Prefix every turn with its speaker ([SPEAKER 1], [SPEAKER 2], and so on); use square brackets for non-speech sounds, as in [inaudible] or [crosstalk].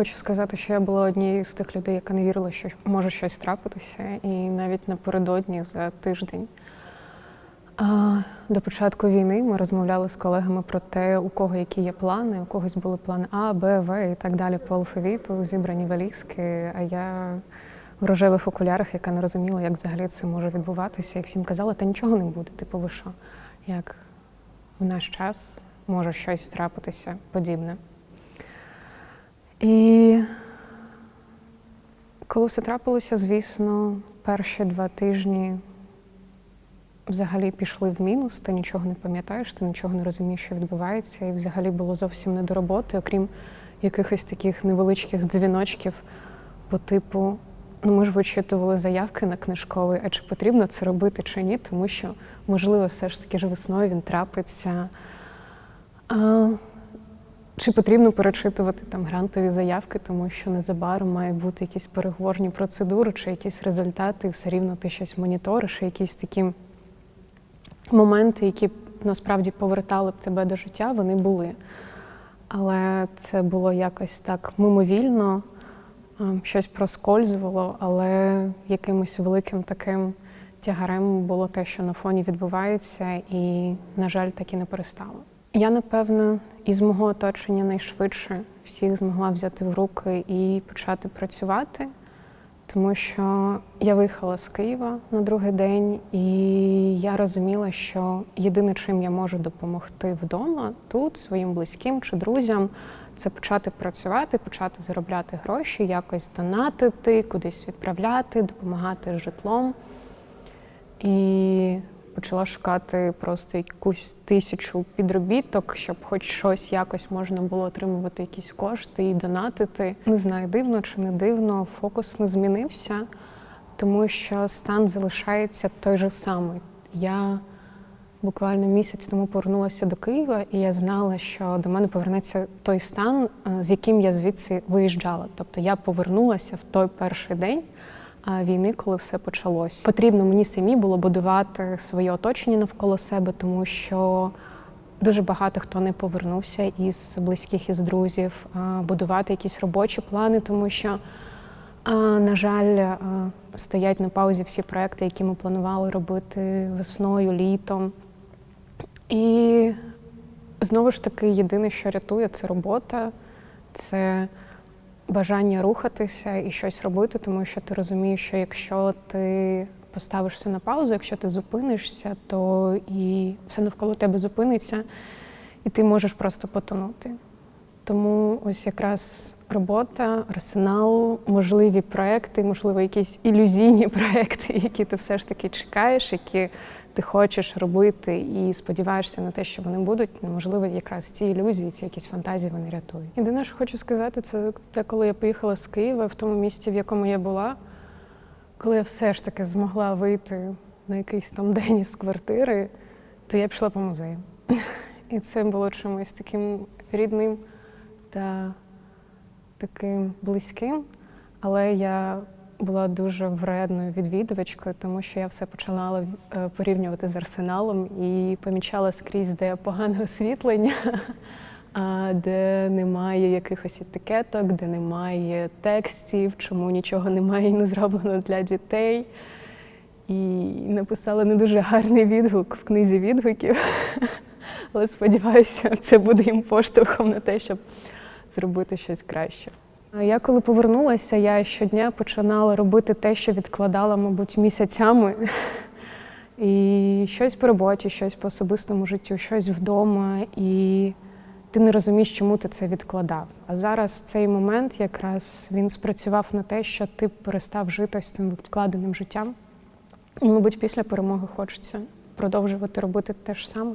[SPEAKER 1] Хочу сказати, що я була однією з тих людей, яка не вірила, що може щось трапитися, і навіть напередодні за тиждень. До початку війни ми розмовляли з колегами про те, у кого які є плани. У когось були плани А, Б, В і так далі по алфавіту, зібрані валізки. А я в рожевих окулярах, яка не розуміла, як взагалі це може відбуватися, і всім казала, та нічого не буде. Типу, ви що? Як в наш час може щось трапитися подібне. І коли все трапилося, звісно, перші два тижні взагалі пішли в мінус, ти нічого не пам'ятаєш, ти нічого не розумієш, що відбувається, і взагалі було зовсім не до роботи, окрім якихось таких невеличких дзвіночків по типу. Ну, ми ж вичитували заявки на книжковий, а чи потрібно це робити чи ні, тому що, можливо, все ж таки ж весною він трапиться. А, чи потрібно перечитувати там грантові заявки, тому що незабаром мають бути якісь переговорні процедури, чи якісь результати, і все рівно ти щось моніториш, і якісь такі моменти, які насправді повертали б тебе до життя, вони були. Але це було якось так мимовільно, щось проскользувало, але якимось великим таким тягарем було те, що на фоні відбувається, і, на жаль, так і не перестало. Я, напевно, із мого оточення найшвидше всіх змогла взяти в руки і почати працювати, тому що я виїхала з Києва на другий день, і я розуміла, що єдине, чим я можу допомогти вдома, тут своїм близьким чи друзям, це почати працювати, почати заробляти гроші, якось донатити, кудись відправляти, допомагати житлом. І почала шукати просто якусь тисячу підробіток, щоб хоч щось якось можна було отримувати якісь кошти і донатити. Не знаю, дивно чи не дивно, фокус не змінився, тому що стан залишається той же самий. Я буквально місяць тому повернулася до Києва, і я знала, що до мене повернеться той стан, е, з яким я звідси виїжджала. Тобто я повернулася в той перший день війни, коли все почалось. Потрібно мені самі було будувати своє оточення навколо себе, тому що дуже багато хто не повернувся із близьких із друзів, будувати якісь робочі плани, тому що, на жаль, стоять на паузі всі проекти, які ми планували робити весною, літом. І знову ж таки, єдине, що рятує, це робота, це бажання рухатися і щось робити, тому що ти розумієш, що якщо ти поставишся на паузу, якщо ти зупинишся, то і все навколо тебе зупиниться, і ти можеш просто потонути. Тому ось якраз робота, арсенал, можливі проекти, можливо, якісь ілюзійні [laughs] проекти, які ти все ж таки чекаєш, які ти хочеш робити і сподіваєшся на те, що вони будуть. Можливо, якраз ці ілюзії, ці якісь фантазії вони рятують. Єдине, що хочу сказати, це те, коли я поїхала з Києва в тому місці, в якому я була, коли я все ж таки змогла вийти на якийсь там день із квартири, то я пішла по музею. [laughs] І це було чимось таким рідним та таким близьким. Але я була дуже вредною відвідувачкою, тому що я все починала е, порівнювати з арсеналом і помічала скрізь, де погане [laughs] освітлення, а де немає якихось етикеток, де немає текстів, чому нічого немає і не зроблено для дітей. І написала не дуже гарний відгук в книзі відгуків. [laughs] Але сподіваюся, це буде їм поштовхом на те, щоб зробити щось краще. Я коли повернулася, я щодня починала робити те, що відкладала, мабуть, місяцями. І щось по роботі, щось по особистому життю, щось вдома. І ти не розумієш, чому ти це відкладав. А зараз цей момент якраз він спрацював на те, що ти перестав жити з цим відкладеним життям. І, мабуть, після перемоги хочеться продовжувати робити те ж саме.